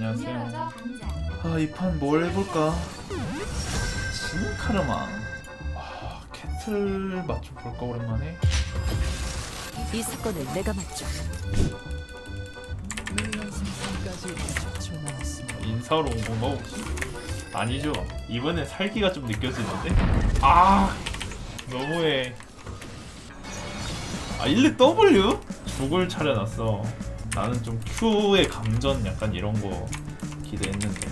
안녕하세요. 아, 이 판 뭘 해볼까? 진카르마. 아, 캐틀 맛좀 볼까 오랜만에. 이 사건을 내가 맡죠. 인사로 온 건가 혹시? 아니죠. 이번에 살기가 좀 느껴지는데? 아, 너무해. 아, 1렙 W? 죽을 차려놨어. 나는 좀 Q의 감전 약간 이런 거 기대했는데.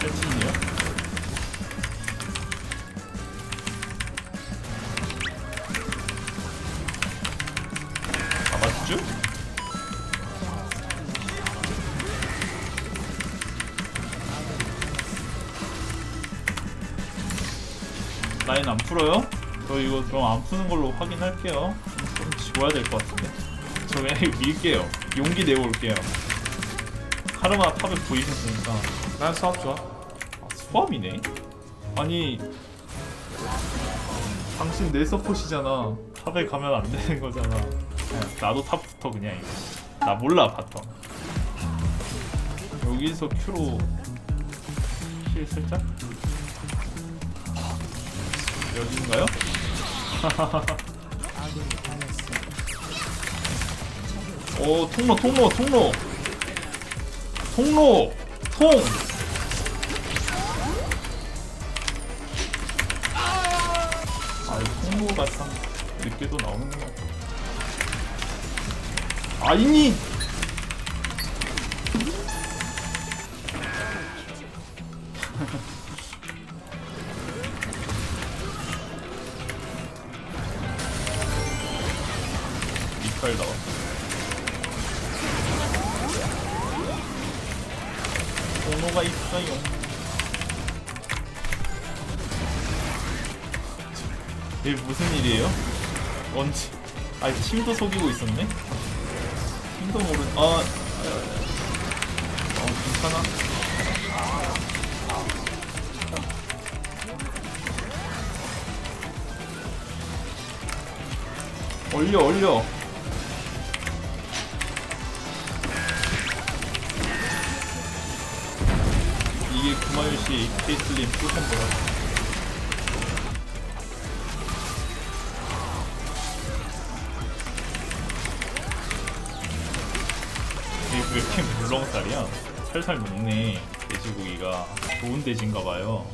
패친이요? 잡았죠? 라인 안 풀어요? 저 이거 그럼 안 푸는 걸로 확인할게요. 좀 지워야 될 것 같은데. 저 그냥 이거 밀게요. 용기 내고 올게요. 카르마 탑에 보이셨으니까. 난 수압 좋아. 아, 수압이네? 아니, 당신 내 서폿이잖아. 탑에 가면 안 되는 거잖아. 그냥 나도 탑부터 그냥 이거. 나 몰라 바텀. 여기서 큐로 힐 살짝. 여기인가요? 오 통로 통로 통로 통로 통. 아, 이 통로가 참 늦게도 나오는 것 같아. 아이니! 나왔어. 통로가 있어요. 이게 무슨 일이에요? 언제? 아, 팀도 속이고 있었네? 팀도 모르. 아. 어, 괜찮아. 올려, 올려. 구마유시 케이틀린 풀콤보라. 이게 왜 이렇게 물렁살이야? 살살 녹네 돼지고기가 좋은 돼지인가 봐요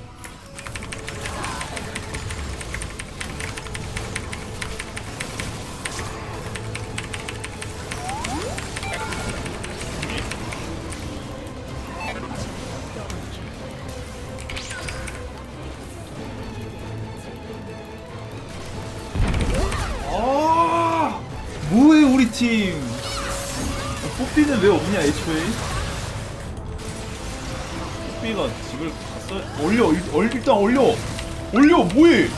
뭐해 우리 팀? 뽀삐는 왜 없냐 애초에? 뽀삐가 집을 갔어 올려 일, 얼- 일단 올려. 올려 뭐해?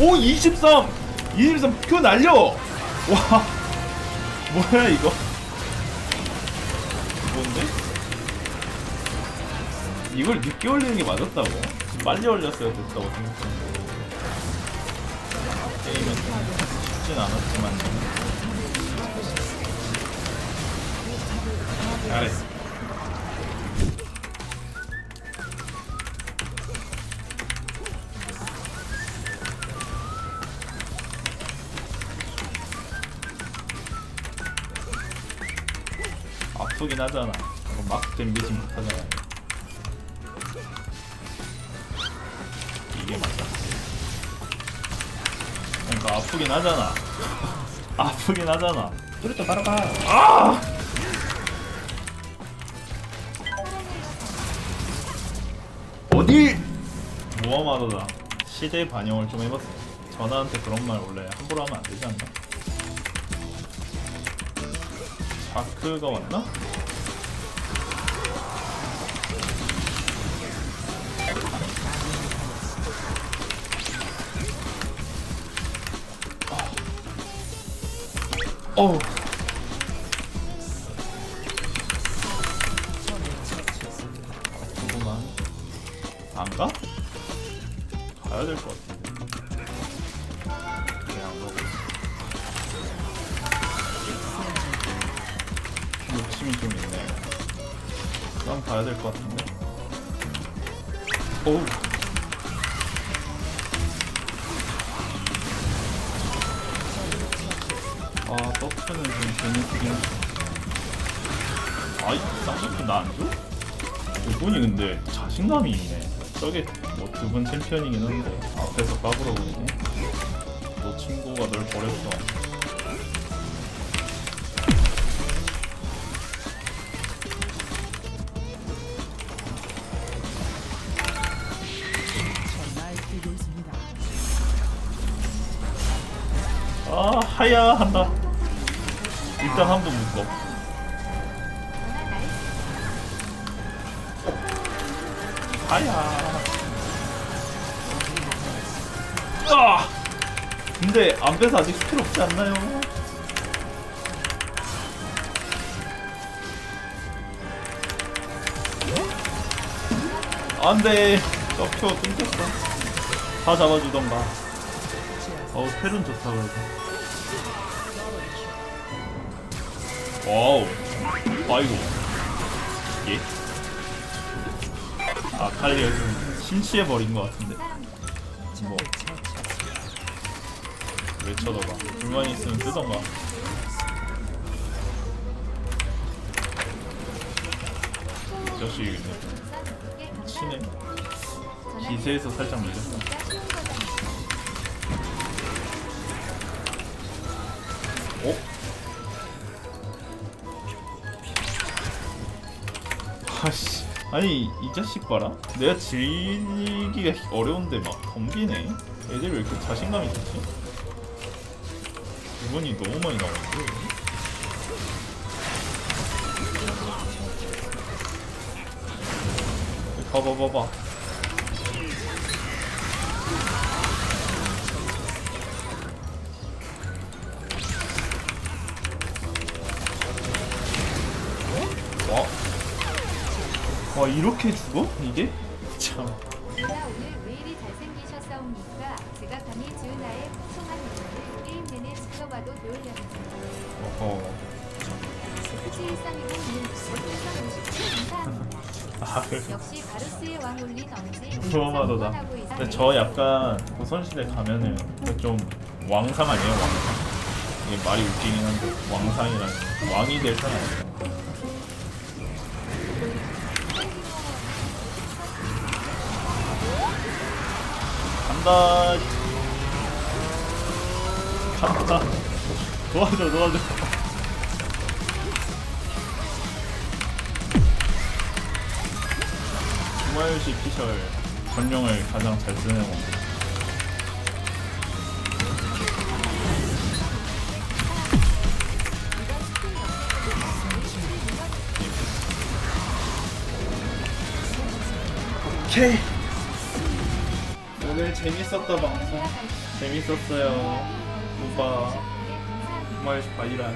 오 23! 23 표 날려. 와. 뭐야 이거? 뭔데? 이걸 늦게 올리는 게 맞았다고? 빨리 올렸어야 됐다고 생각했는데. 게임은 좀 쉽진 않았지만 잘했어. 아프긴 하잖아. 막 댐비지 못하잖아. 이게 맞아. 그러니까 아프긴 하잖아. 아프긴 하잖아. 뚜루또 바로 가. 아! 어딜? 모험하다다 시대 반영을 좀 해봤어. 전화한테 그런 말 원래 함부로 하면 안 되지 않나? 자크가 왔나? 어우. 안 가? 가야 될 것 같은데. 그냥 안 가고 있어. 욕심이 좀 있네. 난 가야 될 것 같은데. 어우. 아, 떡프는 좀 재밌긴 아이, 쌍꺼풀 나안 줘? 일본이 근데 자신감이 있네. 저게 뭐 두분 챔피언이긴 한데 앞에서 까불어 보이네. 너 친구가 널 버렸어. 아 하야 한다. 일단 한 번 묶어. 하야. 아! 근데 안 빼서 아직 스킬 없지 않나요? 안돼 썩혀 끊겼어 다 잡아주던가 어우 텔은 좋다 그래도 와우 아이고 예? 아 칼리가 좀 심취해 버린 것 같은데. 뭐. 왜 쳐다봐. 불만이 있으면 이 자식이 치네 기세에서 살짝 밀렸어. 어? 아씨 아니 이 자식 봐라. 내가 질기가 어려운데 막 덤비네? 애들 왜 이렇게 자신감이 좋지? 이번이 너무 많이 나오는데 봐봐 봐봐 와 이렇게 죽어? 이게? 참 제가 오늘 왜 이리 잘생기셨사옵니까? 제가 감히 지은아의 풍성한 얼굴을 게임 내내 지켜봐도 놀려주세요. 어허 굳이 일상이고 모든 50개 감사합니다. 아 그래 역시 바루스의 왕 올린 언제 무엄하도다 근데 저 약간 조선시대 가면은 그좀 왕상 아니에요 왕상 이게 말이 웃기긴 한데 왕상이라는 왕이 될 사람 아니에요 간다. 간다 도와줘 도와줘. 주마요시 피셜 전령을 가장 잘 쓰는 원 오케이 오늘 재밌었다 방송. 재밌었어요. 오빠. 주마요시 바이라